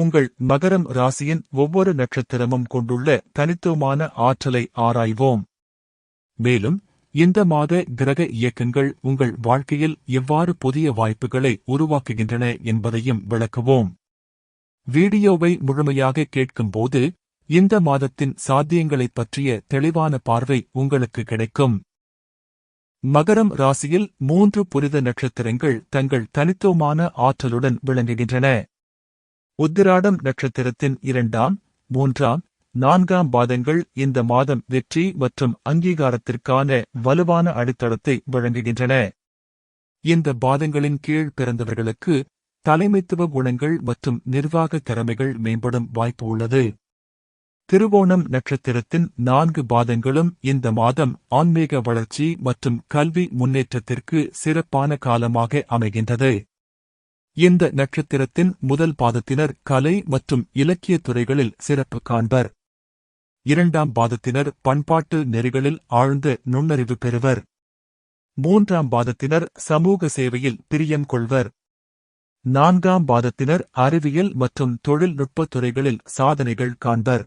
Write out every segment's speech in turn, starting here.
உங்கள் மகரம் ராசியின் ஒவ்வொரு நட்சத்திரமும் கொண்டுள்ள தனித்துவமான ஆற்றலை ஆராய்வோம். மேலும் இந்த மாத கிரக இயக்கங்கள் உங்கள் வாழ்க்கையில் எவ்வாறு புதிய வாய்ப்புகளை உருவாக்குகின்றன என்பதையும் விளக்குவோம். வீடியோவை முழுமையாக கேட்கும்போது இந்த மாதத்தின் சாத்தியங்களைப் பற்றிய தெளிவான பார்வை உங்களுக்கு கிடைக்கும். மகரம் ராசியில் மூன்று புரித நட்சத்திரங்கள் தங்கள் தனித்துவமான ஆற்றலுடன் விளங்குகின்றன. உத்திராடம் நட்சத்திரத்தின் இரண்டாம் மூன்றாம் நான்காம் பாதங்கள் இந்த மாதம் வெற்றி மற்றும் அங்கீகாரத்திற்கான வலுவான அடித்தளத்தை வழங்குகின்றன. இந்த பாதங்களின் கீழ் பிறந்தவர்களுக்கு தலைமைத்துவ குணங்கள் மற்றும் நிர்வாக திறமைகள் மேம்படும் வாய்ப்பு உள்ளது. திருவோணம் நட்சத்திரத்தின் நான்கு பாதங்களும் இந்த மாதம் ஆன்மீக வளர்ச்சி மற்றும் கல்வி முன்னேற்றத்திற்கு சிறப்பான காலமாக அமைகின்றது. இந்த நட்சத்திரத்தின் முதல் பாதத்தினர் கலை மற்றும் இலக்கிய துறைகளில் சிறப்பு காண்பர். இரண்டாம் பாதத்தினர் பண்பாட்டு நெறிகளில் ஆழ்ந்த நுண்ணறிவு பெறுவர். மூன்றாம் பாதத்தினர் சமூக சேவையில் பிரியம் கொள்வர். நான்காம் பாதத்தினர் அறிவியல் மற்றும் தொழில்நுட்பத் துறைகளில் சாதனைகள் காண்பர்.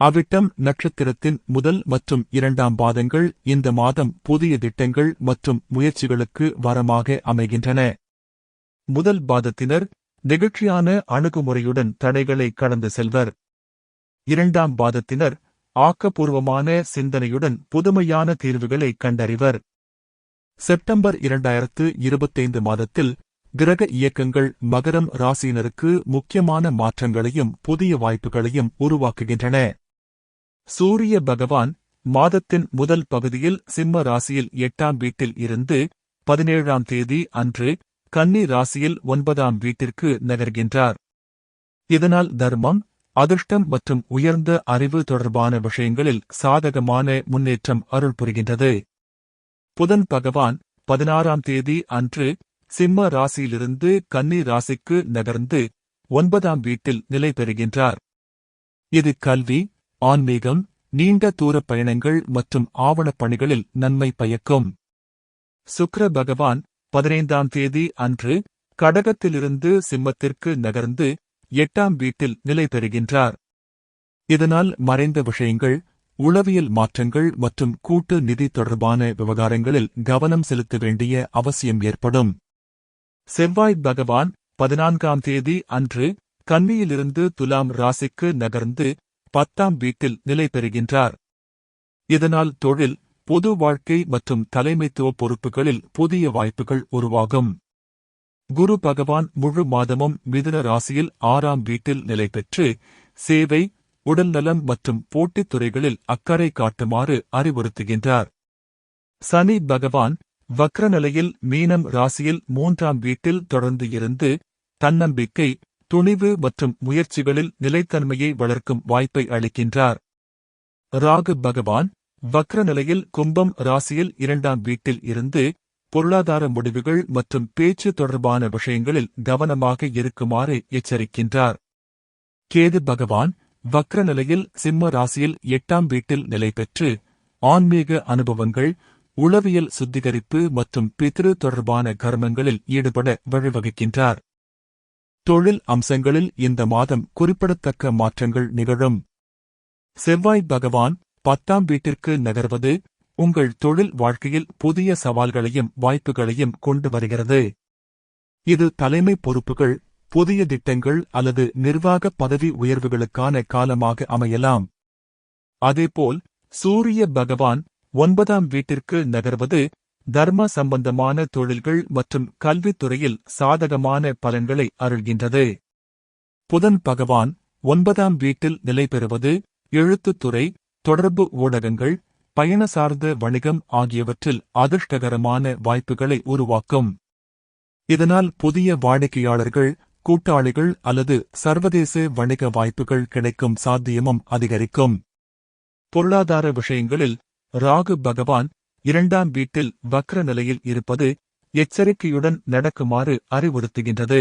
அவிட்டம் நட்சத்திரத்தின் முதல் மற்றும் இரண்டாம் பாதங்கள் இந்த மாதம் புதிய திட்டங்கள் மற்றும் முயற்சிகளுக்கு வரமாக அமைகின்றன. முதல் பாதத்தினர் நெகிழ்ச்சியான அணுகுமுறையுடன் தடைகளை கடந்து செல்வர். இரண்டாம் பாதத்தினர் ஆக்கப்பூர்வமான சிந்தனையுடன் புதுமையான தீர்வுகளை கண்டறிவர். செப்டம்பர் இரண்டாயிரத்து இருபத்தைந்து மாதத்தில் கிரக இயக்கங்கள் மகரம் ராசியினருக்கு முக்கியமான மாற்றங்களையும் புதிய வாய்ப்புகளையும் உருவாக்குகின்றன. சூரிய பகவான் மாதத்தின் முதல் பகுதியில் சிம்ம ராசியில் எட்டாம் வீட்டில் இருந்து பதினேழாம் தேதி அன்று கன்னி ராசியில் ஒன்பதாம் வீட்டிற்கு நகர்கின்றார். இதனால் தர்மம் அதிர்ஷ்டம் மற்றும் உயர்ந்த அறிவு தொடர்பான விஷயங்களில் சாதகமான முன்னேற்றம் அருள் புரிகின்றது. புதன் பகவான் பதினாறாம் தேதி அன்று சிம்ம ராசியிலிருந்து கன்னி ராசிக்கு நகர்ந்து ஒன்பதாம் வீட்டில் நிலை பெறுகின்றார். இது கல்வி ஆன்மீகம் நீண்ட தூர பயணங்கள் மற்றும் ஆவணப் பணிகளில் நன்மை பயக்கும். சுக்ர பகவான் பதினைந்தாம் தேதி அன்று கடகத்திலிருந்து சிம்மத்திற்கு நகர்ந்து எட்டாம் வீட்டில் நிலை பெறுகின்றார். இதனால் மறைந்த விஷயங்கள் உளவியல் மாற்றங்கள் மற்றும் கூட்டு நிதி தொடர்பான விவகாரங்களில் கவனம் செலுத்த வேண்டிய அவசியம் ஏற்படும். செவ்வாய் பகவான் பதினான்காம் தேதி அன்று கன்னியிலிருந்து துலாம் ராசிக்கு நகர்ந்து பத்தாம் வீட்டில் நிலை பெறுகின்றார். இதனால் தொழில் பொது வாழ்க்கை மற்றும் தலைமைத்துவ பொறுப்புகளில் புதிய வாய்ப்புகள் உருவாகும். குரு பகவான் முழு மாதமும் மிதுன ராசியில் ஆறாம் வீட்டில் நிலை பெற்று சேவை உடல்நலம் மற்றும் போட்டித் துறைகளில் அக்கறை காட்டுமாறு அறிவுறுத்துகின்றார். சனி பகவான் வக்ர நிலையில் மீனம் ராசியில் மூன்றாம் வீட்டில் தொடர்ந்து இருந்து தன்னம்பிக்கை துணிவு மற்றும் முயற்சிகளில் நிலைத்தன்மையை வளர்க்கும் வாய்ப்பை அளிக்கின்றார். ராகு பகவான் வக்ர நிலையில் கும்பம் ராசியில் இரண்டாம் வீட்டில் இருந்து பொருளாதார முடிவுகள் மற்றும் பேச்சு தொடர்பான விஷயங்களில் கவனமாக இருக்குமாறு எச்சரிக்கின்றார். கேது பகவான் வக்ர நிலையில் சிம்ம ராசியில் எட்டாம் வீட்டில் நிலை பெற்று ஆன்மீக அனுபவங்கள் உளவியல் சுத்திகரிப்பு மற்றும் பித்ரு தொடர்பான கர்மங்களில் ஈடுபட வழிவகுக்கின்றார். தொழில் அம்சங்களில் இந்த மாதம் குறிப்பிடத்தக்க மாற்றங்கள் நிகழும். செவ்வாய் பகவான் பத்தாம் வீட்டிற்கு நகர்வது உங்கள் தொழில் வாழ்க்கையில் புதிய சவால்களையும் வாய்ப்புகளையும் கொண்டு வருகிறது. இது தலைமை பொறுப்புகள் புதிய திட்டங்கள் அல்லது நிர்வாக பதவி உயர்வுகளுக்கான காலமாக அமையலாம். அதேபோல் சூரிய பகவான் ஒன்பதாம் வீட்டிற்கு நகர்வது தர்ம சம்பந்தமான தொழில்கள் மற்றும் கல்வித்துறையில் சாதகமான பலன்களை அருள்கின்றது. புதன் பகவான் ஒன்பதாம் வீட்டில் நிலை பெறுவது எழுத்துத்துறை தொடர்பு ஊடகங்கள் பயண சார்ந்த வணிகம் ஆகியவற்றில் அதிர்ஷ்டகரமான வாய்ப்புகளை உருவாக்கும். இதனால் புதிய வாடிக்கையாளர்கள் கூட்டாளிகள் அல்லது சர்வதேச வணிக வாய்ப்புகள் கிடைக்கும் சாத்தியமும் அதிகரிக்கும். பொருளாதார விஷயங்களில் ராகு பகவான் இரண்டாம் வீட்டில் வக்ர நிலையில் இருப்பது எச்சரிக்கையுடன் நடக்குமாறு அறிவுறுத்துகின்றது.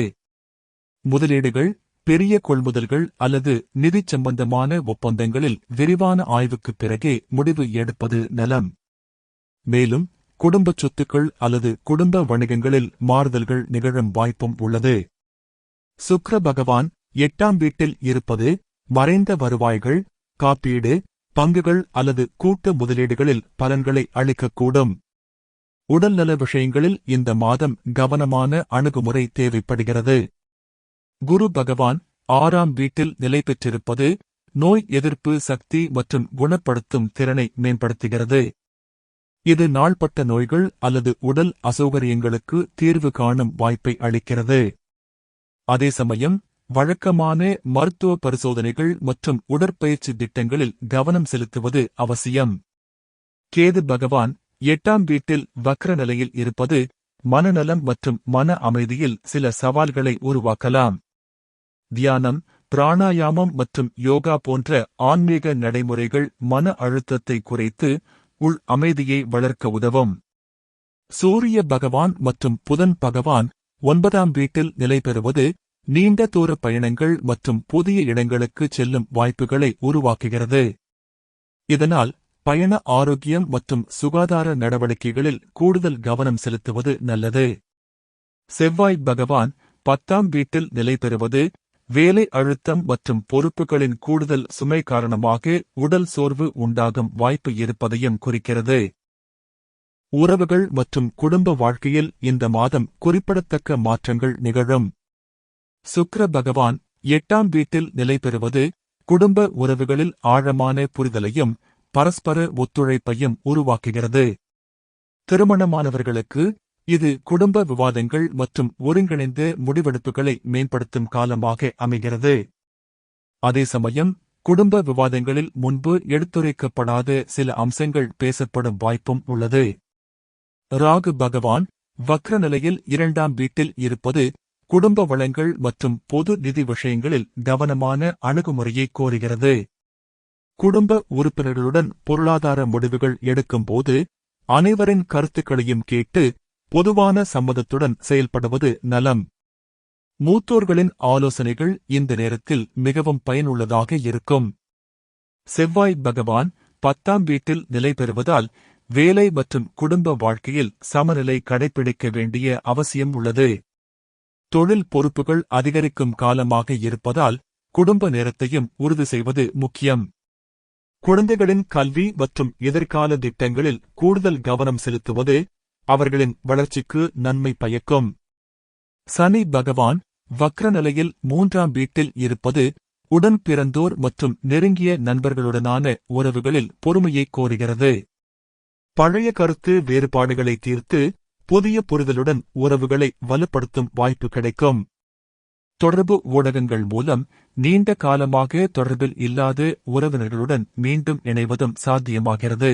முதலீடுகள் பெரிய கொள்முதல்கள் அல்லது நிதி சம்பந்தமான ஒப்பந்தங்களில் விரிவான ஆய்வுக்குப் பிறகே முடிவு எடுப்பது நலம். மேலும் குடும்ப சொத்துக்கள் அல்லது குடும்ப வணிகங்களில் மாறுதல்கள் நிகழும் வாய்ப்பும் உள்ளது. சுக்ர பகவான் எட்டாம் வீட்டில் இருப்பது மறைந்த வருவாய்கள் காப்பீடு பங்குகள் அல்லது கூட்டு முதலீடுகளில் பலன்களை அளிக்கக்கூடும். உடல்நல விஷயங்களில் இந்த மாதம் கவனமான அணுகுமுறை தேவைப்படுகிறது. குரு பகவான் ஆறாம் வீட்டில் நிலை பெற்றிருப்பது நோய் எதிர்ப்பு சக்தி மற்றும் குணப்படுத்தும் திறனை மேம்படுத்துகிறது. இது நாள்பட்ட நோய்கள் அல்லது உடல் அசௌகரியங்களுக்கு தீர்வு காணும் வாய்ப்பை அளிக்கிறது. அதே சமயம் வழக்கமான மருத்துவ பரிசோதனைகள் மற்றும் உடற்பயிற்சி திட்டங்களில் கவனம் செலுத்துவது அவசியம். கேது பகவான் எட்டாம் வீட்டில் வக்ர நிலையில் இருப்பது மனநலம் மற்றும் மன அமைதியில் சில சவால்களை உருவாக்கலாம். தியானம் பிராணாயாமம் மற்றும் யோகா போன்ற ஆன்மீக நடைமுறைகள் மன அழுத்தத்தை குறைத்து உள் அமைதியை வளர்க்க உதவும். சூரிய பகவான் மற்றும் புதன் பகவான் ஒன்பதாம் வீட்டில் நிலை பெறுவது நீண்ட தூர பயணங்கள் மற்றும் புதிய இடங்களுக்கு செல்லும் வாய்ப்புகளை உருவாக்குகிறது. இதனால் பயண ஆரோக்கியம் மற்றும் சுகாதார நடவடிக்கைகளில் கூடுதல் கவனம் செலுத்துவது நல்லது. செவ்வாய் பகவான் பத்தாம் வீட்டில் நிலை பெறுவது வேலை அழுத்தம் மற்றும் பொறுப்புகளின் கூடுதல் சுமை காரணமாக உடல் சோர்வு உண்டாகும் வாய்ப்பு இருப்பதையும் குறிக்கிறது. உறவுகள் மற்றும் குடும்ப வாழ்க்கையில் இந்த மாதம் குறிப்பிடத்தக்க மாற்றங்கள் நிகழும். சுக்ர பகவான் எட்டாம் வீட்டில் நிலை பெறுவது குடும்ப உறவுகளில் ஆழமான புரிதலையும் பரஸ்பர ஒத்துழைப்பையும் உருவாக்குகிறது. திருமணமானவர்களுக்கு இது குடும்ப விவாதங்கள் மற்றும் ஒருங்கிணைந்த முடிவெடுப்புகளை மேம்படுத்தும் காலமாக அமைகிறது. அதே சமயம் குடும்ப விவாதங்களில் முன்பு எடுத்துரைக்கப்படாத சில அம்சங்கள் பேசப்படும் வாய்ப்பும் உள்ளது. ராகு பகவான் வக்ர நிலையில் இரண்டாம் வீட்டில் இருப்பது குடும்ப வளங்கள் மற்றும் பொது நிதி விஷயங்களில் கவனமான அணுகுமுறையை கோருகிறது. குடும்ப உறுப்பினர்களுடன் பொருளாதார முடிவுகள் எடுக்கும்போது அனைவரின் கருத்துக்களையும் கேட்டு பொதுவான சம்மதத்துடன் செயல்படுவது நலம். மூத்தோர்களின் ஆலோசனைகள் இந்த நேரத்தில் மிகவும் பயனுள்ளதாக இருக்கும். செவ்வாய் பகவான் பத்தாம் வீட்டில் நிலை பெறுவதால் வேலை மற்றும் குடும்ப வாழ்க்கையில் சமநிலை கடைபிடிக்க வேண்டிய அவசியம் உள்ளது. தொழில் பொறுப்புகள் அதிகரிக்கும் காலமாக இருப்பதால் குடும்ப நேரத்தையும் உறுதி செய்வது முக்கியம். குழந்தைகளின் கல்வி மற்றும் எதிர்கால திட்டங்களில் கூடுதல் கவனம் செலுத்துவது அவர்களின் வளர்ச்சிக்கு நன்மை பயக்கும். சனி பகவான் வக்ர நிலையில் மூன்றாம் வீட்டில் இருப்பது உடன் பிறந்தோர் மற்றும் நெருங்கிய நண்பர்களுடனான உறவுகளில் பொறுமையை கோருகிறது. பழைய கருத்து வேறுபாடுகளை தீர்த்து புதிய புரிதலுடன் உறவுகளை வலுப்படுத்தும் வாய்ப்பு கிடைக்கும். தொடர்பு ஊடகங்கள் மூலம் நீண்ட காலமாக தொடர்பில் இல்லாத உறவினர்களுடன் மீண்டும் இணைவதும் சாத்தியமாகிறது.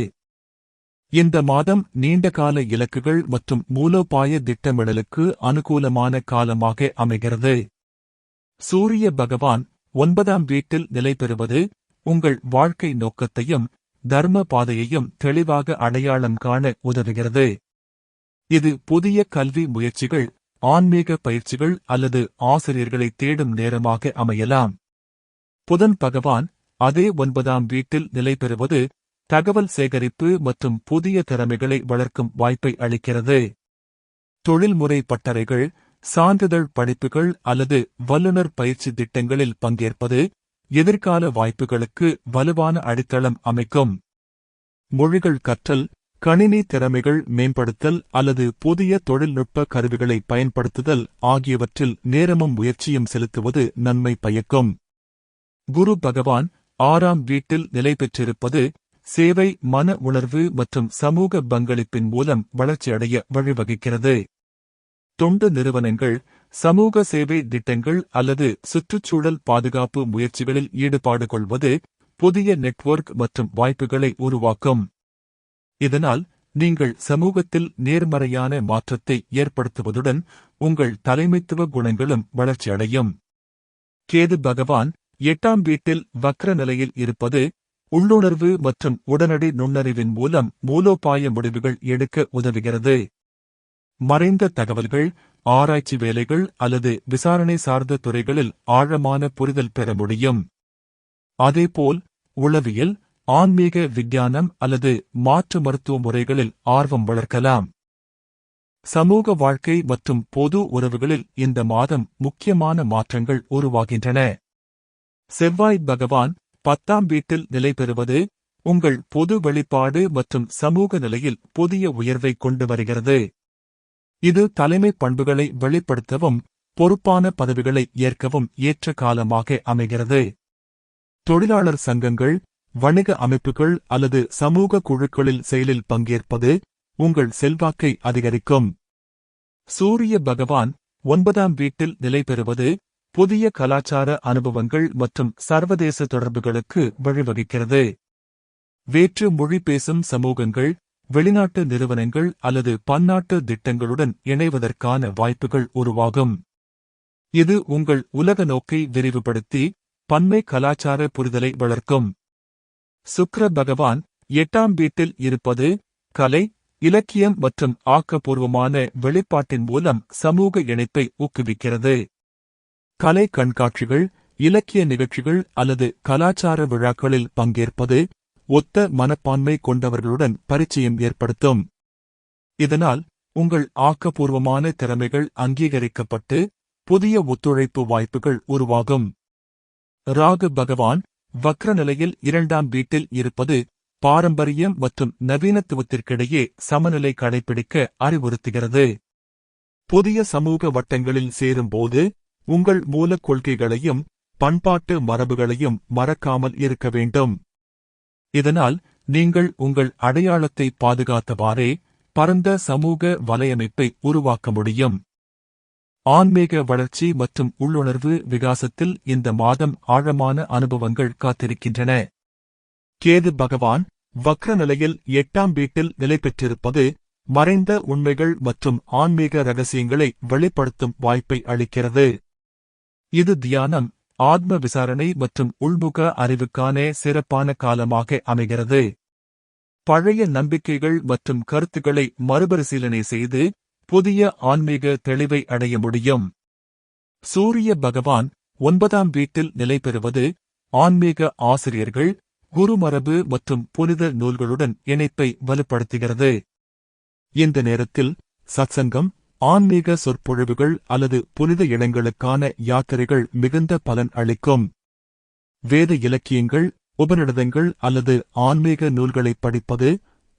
இந்த மாதம் நீண்டகால இலக்குகள் மற்றும் மூலோபாய திட்டமிடலுக்கு அனுகூலமான காலமாக அமைகிறது. சூரிய பகவான் ஒன்பதாம் வீட்டில் நிலை பெறுவது உங்கள் வாழ்க்கை நோக்கத்தையும் தர்ம பாதையையும் தெளிவாக அடையாளம் காண உதவுகிறது. இது புதிய கல்வி முயற்சிகள் ஆன்மீக பயிற்சிகள் அல்லது ஆசிரியர்களை தேடும் நேரமாக அமையலாம். புதன் பகவான் அதே ஒன்பதாம் வீட்டில் நிலை பெறுவது தகவல் சேகரிப்பு மற்றும் புதிய திறமைகளை வளர்க்கும் வாய்ப்பை அளிக்கிறது. தொழில்முறை பட்டறைகள் சான்றிதழ் படிப்புகள் அல்லது வல்லுநர் பயிற்சி திட்டங்களில் பங்கேற்பது எதிர்கால வாய்ப்புகளுக்கு வலுவான அடித்தளம் அமைக்கும். மொழிகள் கற்றல் கணினி திறமைகள் மேம்படுத்தல் அல்லது புதிய தொழில்நுட்ப கருவிகளை பயன்படுத்துதல் ஆகியவற்றில் நேரமும் முயற்சியும் செலுத்துவது நன்மை பயக்கும். குரு பகவான் ஆறாம் வீட்டில் நிலை பெற்றிருப்பது சேவை மன உணர்வு மற்றும் சமூக பங்களிப்பின் மூலம் வளர்ச்சியடைய வழிவகுக்கிறது. தொண்டு நிறுவனங்கள் சமூக சேவை திட்டங்கள் அல்லது சுற்றுச்சூழல் பாதுகாப்பு முயற்சிகளில் ஈடுபாடு கொள்வது புதிய நெட்வொர்க் மற்றும் வாய்ப்புகளை உருவாக்கும். இதனால் நீங்கள் சமூகத்தில் நேர்மறையான மாற்றத்தை ஏற்படுத்துவதுடன் உங்கள் தலைமைத்துவ குணங்களும் வளர்ச்சியடையும். கேது பகவான் எட்டாம் வீட்டில் வக்ர நிலையில் இருப்பது உள்ளுணர்வு மற்றும் உடனடி நுண்ணறிவின் மூலம் மூலோபாய முடிவுகள் எடுக்க உதவுகிறது. மறைந்த தகவல்கள் ஆராய்ச்சி வேலைகள் அல்லது விசாரணை சார்ந்த துறைகளில் ஆழமான புரிதல் பெற முடியும். அதேபோல் உளவியல் ஆன்மீக விஞ்ஞானம் அல்லது மாற்று மருத்துவ முறைகளில் ஆர்வம் வளர்க்கலாம். சமூக வாழ்க்கை மற்றும் பொது உறவுகளில் இந்த மாதம் முக்கியமான மாற்றங்கள் உருவாகின்றன. செவ்வாய் பகவான் பத்தாம் வீட்டில் நிலை பெறுவது உங்கள் பொது வெளிப்பாடு மற்றும் சமூக நிலையில் புதிய உயர்வை கொண்டு வருகிறது. இது தலைமை பண்புகளை வெளிப்படுத்தவும் பொறுப்பான பதவிகளை ஏற்கவும் ஏற்ற காலமாக அமைகிறது. தொழிலாளர் சங்கங்கள் வணிக அமைப்புகள் அல்லது சமூக குழுக்களில் செயலில் பங்கேற்பது உங்கள் செல்வாக்கை அதிகரிக்கும். சூரிய பகவான் ஒன்பதாம் வீட்டில் நிலை பெறுவது புதிய கலாச்சார அனுபவங்கள் மற்றும் சர்வதேச தொடர்புகளுக்கு வழிவகுக்கிறது. வேற்று மொழி பேசும் சமூகங்கள் வெளிநாட்டு நிறுவனங்கள் அல்லது பன்னாட்டு திட்டங்களுடன் இணைவதற்கான வாய்ப்புகள் உருவாகும். இது உங்கள் உலக நோக்கை விரிவுபடுத்தி பன்மை கலாச்சார புரிதலை வளர்க்கும். சுக்ர பகவான் எட்டாம் வீட்டில் இருப்பது கலை இலக்கியம் மற்றும் ஆக்கப்பூர்வமான வெளிப்பாட்டின் மூலம் சமூக இணைப்பை ஊக்குவிக்கிறது. கலை கண்காட்சிகள் இலக்கிய நிகழ்ச்சிகள் அல்லது கலாச்சார விழாக்களில் பங்கேற்பது ஒத்த மனப்பான்மை கொண்டவர்களுடன் பரிச்சயம் ஏற்படுத்தும். இதனால் உங்கள் ஆக்கப்பூர்வமான திறமைகள் அங்கீகரிக்கப்பட்டு புதிய ஒத்துழைப்பு வாய்ப்புகள் உருவாகும். ராகு பகவான் வக்ர நிலையில் இரண்டாம் வீட்டில் இருப்பது பாரம்பரியம் மற்றும் நவீனத்துவத்திற்கிடையே சமநிலை கடைபிடிக்க அறிவுறுத்துகிறது. புதிய சமூக வட்டங்களில் சேரும்போது உங்கள் மூலக் கொள்கைகளையும் பண்பாட்டு மரபுகளையும் மறக்காமல் இருக்க வேண்டும். இதனால் நீங்கள் உங்கள் அடையாளத்தை பாதுகாத்தவாறே பரந்த சமூக வலையமைப்பை உருவாக்க முடியும். ஆன்மீக வளர்ச்சி மற்றும் உள்ளுணர்வு விகாசத்தில் இந்த மாதம் ஆழமான அனுபவங்கள் காத்திருக்கின்றன. கேது பகவான் வக்ர நிலையில் எட்டாம் வீட்டில் நிலை பெற்றிருப்பது மறைந்த உண்மைகள் மற்றும் ஆன்மீக ரகசியங்களை வெளிப்படுத்தும் வாய்ப்பை அளிக்கிறது. இது தியானம் ஆத்ம விசாரணை மற்றும் உள்முக அறிவுக்கான சிறப்பான காலமாக அமைகிறது. பழைய நம்பிக்கைகள் மற்றும் கருத்துக்களை மறுபரிசீலனை செய்து புதிய ஆன்மீக தெளிவை அடைய முடியும். சூரிய பகவான் ஒன்பதாம் வீட்டில் நிலை பெறுவது ஆன்மீக ஆசிரியர்கள் குருமரபு மற்றும் புனித நூல்களுடன் இணைப்பை வலுப்படுத்துகிறது. இந்த நேரத்தில் சத்சங்கம் ஆன்மீக சொற்பொழிவுகள் அல்லது புனித இடங்களுக்கான யாத்திரைகள் மிகுந்த பலன் அளிக்கும். வேத இலக்கியங்கள் உபநிடதங்கள் அல்லது ஆன்மீக நூல்களை படிப்பது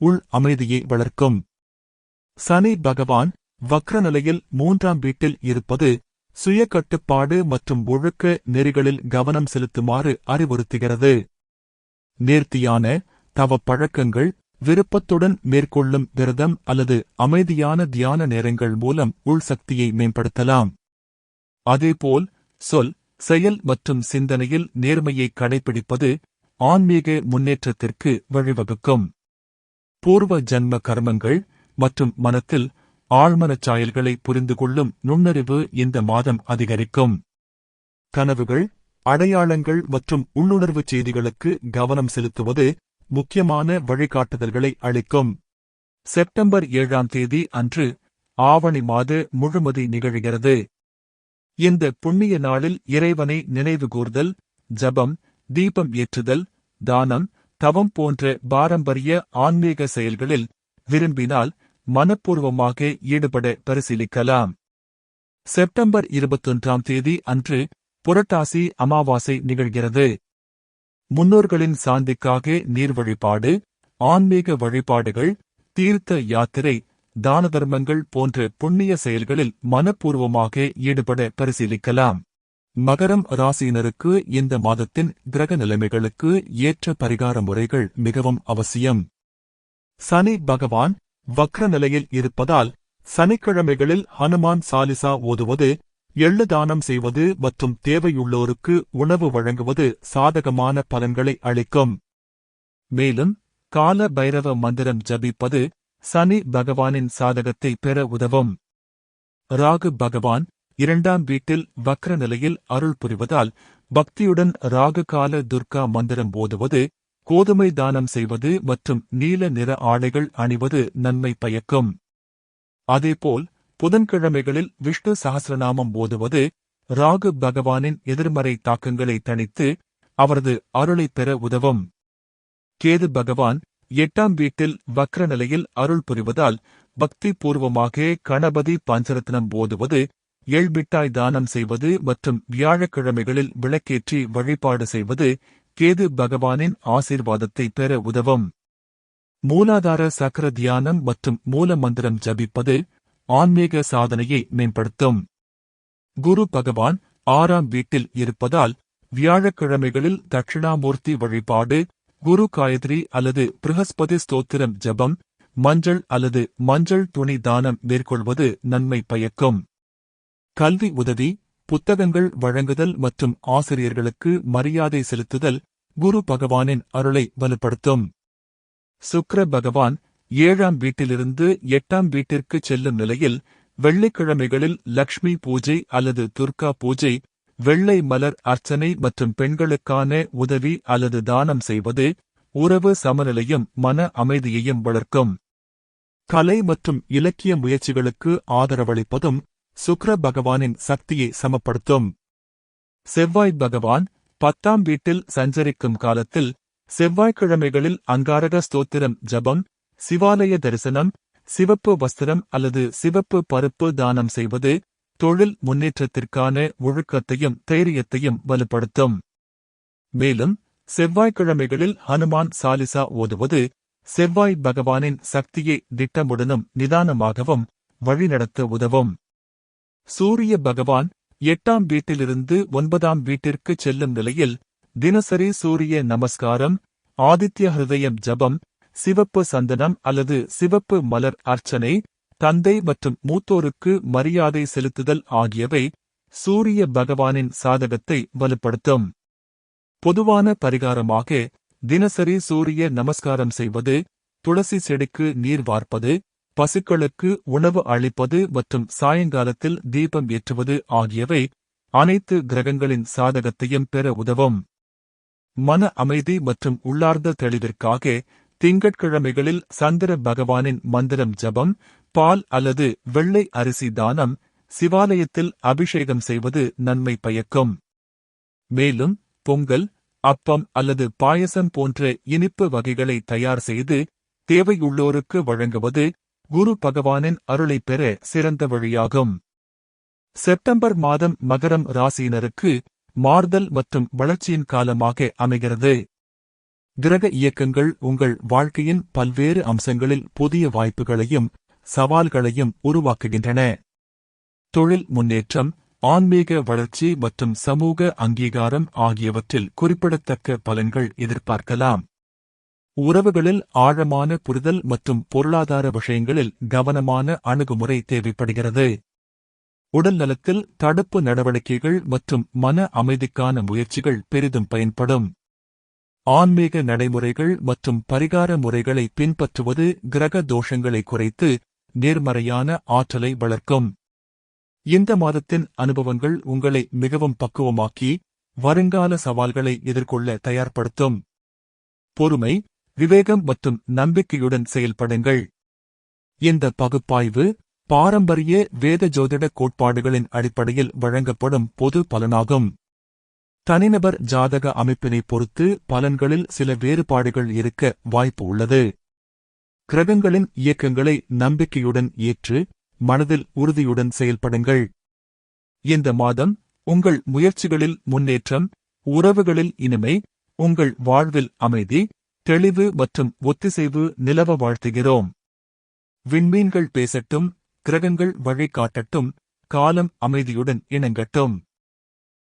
உள் அமைதியை வளர்க்கும். சனி பகவான் வக்ர நிலையில் மூன்றாம் வீட்டில் இருப்பது சுய கட்டுப்பாடு மற்றும் ஒழுக்க நெறிகளில் கவனம் செலுத்துமாறு அறிவுறுத்துகிறது. நேர்த்தியான தவ பழக்கங்கள் விருப்பத்துடன் மேற்கொள்ளும் விரதம் அல்லது அமைதியான தியான நேரங்கள் மூலம் உள் சக்தியை மேம்படுத்தலாம். அதேபோல் சொல் செயல் மற்றும் சிந்தனையில் நேர்மையை கடைபிடிப்பது ஆன்மீக முன்னேற்றத்திற்கு வழிவகுக்கும். பூர்வ ஜன்ம கர்மங்கள் மற்றும் மனத்தில் ஆழ்மனச் சாயல்களை புரிந்து கொள்ளும் நுண்ணறிவு இந்த மாதம் அதிகரிக்கும். கனவுகள் அடையாளங்கள் மற்றும் உள்ளுணர்வு செய்திகளுக்கு கவனம் செலுத்துவது முக்கியமான வழிகாட்டுதல்களை அளிக்கும். செப்டம்பர் ஏழாம் தேதி அன்று ஆவணி மாத முழுமதி நிகழ்கிறது. இந்த புண்ணிய நாளில் இறைவனை நினைவுகூர்தல் ஜபம் தீபம் ஏற்றுதல் தானம் தவம் போன்ற பாரம்பரிய ஆன்மீக செயல்களில் விரும்பினால் மனப்பூர்வமாக ஈடுபட பரிசீலிக்கலாம். செப்டம்பர் இருபத்தொன்றாம் தேதி அன்று புரட்டாசி அமாவாசை நிகழ்கிறது. முன்னோர்களின் சாந்திக்காக நீர் வழிபாடு ஆன்மீக வழிபாடுகள் தீர்த்த யாத்திரை தான தர்மங்கள் போன்ற புண்ணிய செயல்களில் மனப்பூர்வமாக ஈடுபட பரிசீலிக்கலாம். மகரம் ராசியினருக்கு இந்த மாதத்தின் கிரக நிலைமைகளுக்கு ஏற்ற பரிகார முறைகள் மிகவும் அவசியம். சனி பகவான் வக்ர நிலையில் இருப்பதால் சனிக்கிழமைகளில் ஹனுமான் சாலிசா ஓதுவது எள்ளு தானம் செய்வது மற்றும் தேவையுள்ளோருக்கு உணவு வழங்குவது சாதகமான பலன்களை அளிக்கும். மேலும் கால பைரவ மந்திரம் ஜபிப்பது சனி பகவானின் சாதகத்தை பெற உதவும். ராகு பகவான் இரண்டாம் வீட்டில் வக்ர நிலையில் அருள் புரிவதால் பக்தியுடன் ராகு கால துர்கா மந்திரம் ஓதுவது கோதுமை தானம் செய்வது மற்றும் நீல நிற ஆடைகள் அணிவது நன்மை பயக்கும். அதேபோல் புதன்கிழமைகளில் விஷ்ணு சகசிரநாமம் ஓதுவது ராகு பகவானின் எதிர்மறை தாக்கங்களை தணித்து அவரது அருளைப் பெற உதவும். கேது பகவான் எட்டாம் வீட்டில் வக்ர நிலையில் அருள் புரிவதால் பக்தி பூர்வமாக கணபதி பஞ்சரத்னம் ஓதுவது எள்மிட்டாய் தானம் செய்வது மற்றும் வியாழக்கிழமைகளில் விளக்கேற்றி வழிபாடு செய்வது கேது பகவானின் ஆசீர்வாதத்தை பெற உதவும். மூலாதார சக்கர தியானம் மற்றும் மூல மந்திரம் ஜபிப்பது ஆன்மீக சாதனையை மேம்படுத்தும். குரு பகவான் ஆறாம் வீட்டில் இருப்பதால் வியாழக்கிழமைகளில் தட்சிணாமூர்த்தி வழிபாடு குரு காயத்ரி அல்லது பிருகஸ்பதி ஸ்தோத்திரம் ஜபம் மஞ்சள் அல்லது மஞ்சள் துணி தானம் மேற்கொள்வது நன்மை பயக்கும். கல்வி உதவி புத்தகங்கள் வழங்குதல் மற்றும் ஆசிரியர்களுக்கு மரியாதை செலுத்துதல் குரு பகவானின் அருளை வலுப்படுத்தும். சுக்ர பகவான் ஏழாம் வீட்டிலிருந்து எட்டாம் வீட்டிற்கு செல்லும் நிலையில் வெள்ளிக்கிழமைகளில் லக்ஷ்மி பூஜை அல்லது துர்கா பூஜை வெள்ளை மலர் அர்ச்சனை மற்றும் பெண்களுக்கான உதவி அல்லது தானம் செய்வது உறவு சமநிலையும் மன அமைதியையும் வளர்க்கும். கலை மற்றும் இலக்கிய முயற்சிகளுக்கு ஆதரவளிப்பதும் சுக்ர பகவானின் சக்தியை சமப்படுத்தும். செவ்வாய் பகவான் பத்தாம் வீட்டில் சஞ்சரிக்கும் காலத்தில் செவ்வாய்க்கிழமைகளில் அங்காரக ஸ்தோத்திரம் ஜபம் சிவாலய தரிசனம் சிவப்பு வஸ்திரம் அல்லது சிவப்பு பருப்பு தானம் செய்வது தொழில் முன்னேற்றத்திற்கான ஒழுக்கத்தையும் தைரியத்தையும் வலுப்படுத்தும். மேலும் செவ்வாய்க்கிழமைகளில் ஹனுமான் சாலிசா ஓதுவது செவ்வாய் பகவானின் சக்தியை திட்டமுடனும் நிதானமாகவும் வழிநடத்த உதவும். சூரிய பகவான் எட்டாம் வீட்டிலிருந்து ஒன்பதாம் வீட்டிற்கு செல்லும் நிலையில் தினசரி சூரிய நமஸ்காரம் ஆதித்ய ஹிருதயம் ஜபம் சிவப்பு சந்தனம் அல்லது சிவப்பு மலர் அர்ச்சனை தந்தை மற்றும் மூத்தோருக்கு மரியாதை செலுத்துதல் ஆகியவை சூரிய பகவானின் சாதகத்தை வலுப்படுத்தும். பொதுவான பரிகாரமாக தினசரி சூரிய நமஸ்காரம் செய்வது துளசி செடிக்கு நீர் வார்ப்பது பசுக்களுக்கு உணவு அளிப்பது மற்றும் சாயங்காலத்தில் தீபம் ஏற்றுவது ஆகியவை அனைத்து கிரகங்களின் சாதகத்தையும் பெற உதவும். மன அமைதி மற்றும் உள்ளார்ந்த தெளிவிற்காக திங்கட்கிழமைகளில் சந்திர பகவானின் மந்திரம் ஜபம் பால் அல்லது வெள்ளை அரிசி தானம் சிவாலயத்தில் அபிஷேகம் செய்வது நன்மை பயக்கும். மேலும் பொங்கல் அப்பம் அல்லது பாயசம் போன்ற இனிப்பு வகைகளை தயார் செய்து தேவையுள்ளோருக்கு வழங்குவது குரு பகவானின் அருளை பெற சிறந்த வழியாகும். செப்டம்பர் மாதம் மகரம் ராசியினருக்கு மாறுதல் மற்றும் வளர்ச்சியின் காலமாக அமைகிறது. கிரக இயக்கங்கள் உங்கள் வாழ்க்கையின் பல்வேறு அம்சங்களில் புதிய வாய்ப்புகளையும் சவால்களையும் உருவாக்குகின்றன. தொழில் முன்னேற்றம் ஆன்மீக வளர்ச்சி மற்றும் சமூக அங்கீகாரம் ஆகியவற்றில் குறிப்பிடத்தக்க பலன்கள் எதிர்பார்க்கலாம். உறவுகளில் ஆழமான புரிதல் மற்றும் பொருளாதார விஷயங்களில் கவனமான அணுகுமுறை தேவைப்படுகிறது. உடல் நலத்தில் தடுப்பு நடவடிக்கைகள் மற்றும் மன அமைதிக்கான முயற்சிகள் பெரிதும் பயன்படும். ஆன்மீக நடைமுறைகள் மற்றும் பரிகார முறைகளை பின்பற்றுவது கிரக தோஷங்களை குறைத்து நேர்மறையான ஆற்றலை வளர்க்கும். இந்த மாதத்தின் அனுபவங்கள் உங்களை மிகவும் பக்குவமாக்கி வருங்கால சவால்களை எதிர்கொள்ள தயார்படுத்தும். பொறுமை விவேகம் மற்றும் நம்பிக்கையுடன் செயல்படுங்கள். இந்த பகுப்பாய்வு பாரம்பரிய வேத ஜோதிட கோட்பாடுகளின் அடிப்படையில் வழங்கப்படும் பொது பலனாகும். தனிநபர் ஜாதக அமைப்பினை பொறுத்து பலன்களில் சில வேறுபாடுகள் இருக்க வாய்ப்பு உள்ளது. கிரகங்களின் இயக்கங்களை நம்பிக்கையுடன் ஏற்று மனதில் உறுதியுடன் செயல்படுங்கள். இந்த மாதம் உங்கள் முயற்சிகளில் முன்னேற்றம் உறவுகளில் இனிமை உங்கள் வாழ்வில் அமைதி தெளிவு மற்றும் ஒத்திசைவு நிலவ வாழ்த்துகிறோம். விண்மீன்கள் பேசட்டும் கிரகங்கள் வழிகாட்டட்டும் காலம் அமைதியுடன் இணங்கட்டும்.